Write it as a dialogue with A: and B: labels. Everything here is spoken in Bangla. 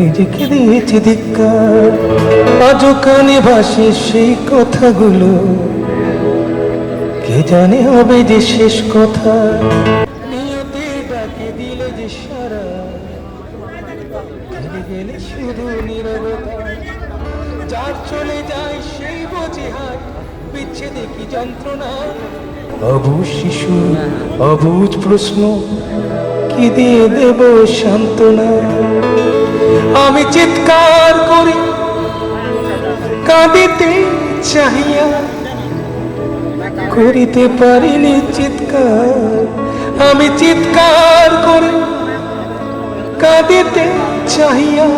A: নিজেকে দিয়েছি ধিক্কার। আজও কানে ভাসে সেই কথাগুলো। কে জানে হবে যে শেষ কথা। নিয়তে যার চলে যায় বিচ্ছেদে কি শিশু, অবুজ প্রশ্ন। কি দিয়ে দেব সান্ত্বনা? আমি চিৎকার করি কাঁদিতে চাহিয়া করিতে পারিনি চিৎকার। আমি চিৎকার করে কাঁদিতে চাহিয়া